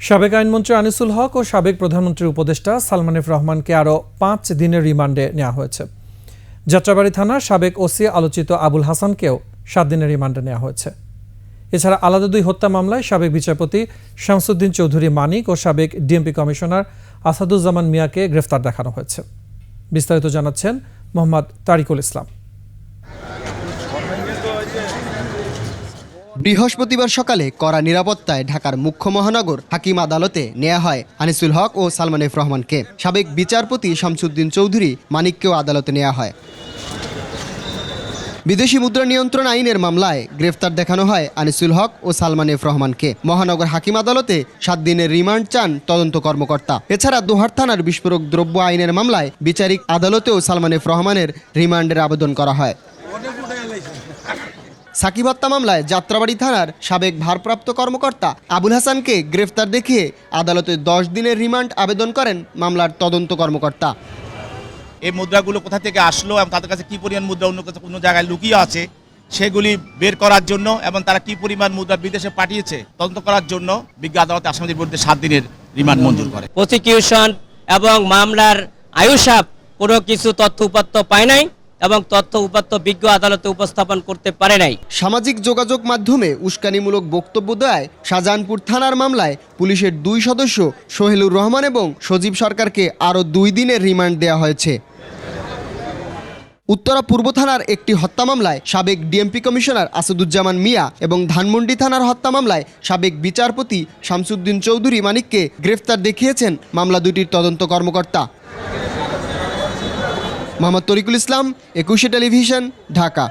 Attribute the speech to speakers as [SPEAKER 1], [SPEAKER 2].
[SPEAKER 1] সাবেক আইনমন্ত্রী আনিসুল হক ও সাবেক প্রধানমন্ত্রীর উপদেষ্টা সালমান এফ রহমানকে আরও পাঁচ দিনের রিমান্ডে নেওয়া হয়েছে। যাত্রাবাড়ি থানার সাবেক ওসি আলোচিত আবুল হাসানকেও সাত দিনের রিমান্ডে নেওয়া হয়েছে। এছাড়া আলাদা দুই হত্যা মামলায় সাবেক বিচারপতি শামসুদ্দিন চৌধুরী মানিক ও সাবেক ডিএমপি কমিশনার আসাদুজ্জামান মিয়াকে গ্রেফতার দেখানো হয়েছে। বিস্তারিত জানাচ্ছেন মোহাম্মদ তারিকুল ইসলাম।
[SPEAKER 2] বৃহস্পতিবার সকালে কড়া নিরাপত্তায় ঢাকার মুখ্য মহানগর হাকিম আদালতে নেওয়া হয় আনিসুল হক ও সালমান এফ রহমানকে। সাবেক বিচারপতি শামসুদ্দিন চৌধুরী মানিককেও আদালতে নেওয়া হয়। বিদেশি মুদ্রা নিয়ন্ত্রণ আইনের মামলায় গ্রেফতার দেখানো হয় আনিসুল হক ও সালমান এফ রহমানকে। মহানগর হাকিম আদালতে সাত দিনের রিমান্ড চান তদন্ত কর্মকর্তা। এছাড়া দোহার থানার বিস্ফোরক দ্রব্য আইনের মামলায় বিচারিক আদালতেও সালমান এফ রহমানের রিমান্ডের আবেদন করা হয়। সাকিব হত্যা মামলায় যাত্রাবাড়ি থানার সাবেক ভারপ্রাপ্ত কর্মকর্তা আবুল হাসানকে গ্রেফতার দেখিয়ে আদালতে দশ দিনের রিমান্ড আবেদন করেন মামলার তদন্ত কর্মকর্তা।
[SPEAKER 3] এই মুদ্রাগুলো কোথা থেকে আসলো এবং তাদের কাছে কি পরিমাণ মুদ্রা অন্য কাছে কোনো জায়গায় লুকিয়ে আছে সেগুলি বের করার জন্য এবং তারা কি পরিমাণ মুদ্রা বিদেশে পাঠিয়েছে তদন্ত করার জন্য বিজ্ঞ আদালত আসামিদের বিরুদ্ধে সাত দিনের রিমান্ড মঞ্জুর করে।
[SPEAKER 4] প্রসিকিউশন এবং মামলার আয়ুষাপ কোনো কিছু তথ্য উপাত্ত পায় নাই। এবং তথ্য উপাত্ত বিজ্ঞ আদালতে উপস্থাপন করতে পারে নাই।
[SPEAKER 2] সামাজিক যোগাযোগ মাধ্যমে উস্কানিমূলক বক্তব্য দেয় শাহজাহানপুর থানার মামলায় পুলিশের দুই সদস্য সোহেলুর রহমান এবং সজীব সরকারকে আরও দুই দিনের রিমান্ড দেওয়া হয়েছে। উত্তরা পূর্ব থানার একটি হত্যা মামলায় সাবেক ডিএমপি কমিশনার আসাদুজ্জামান মিয়া এবং ধানমন্ডি থানার হত্যা মামলায় সাবেক বিচারপতি শামসুদ্দিন চৌধুরী মানিককে গ্রেফতার দেখিয়েছেন মামলা দুটির তদন্ত কর্মকর্তা। মোহাম্মদ তরিকুল ইসলাম একুশে টেলিভিশন ঢাকা।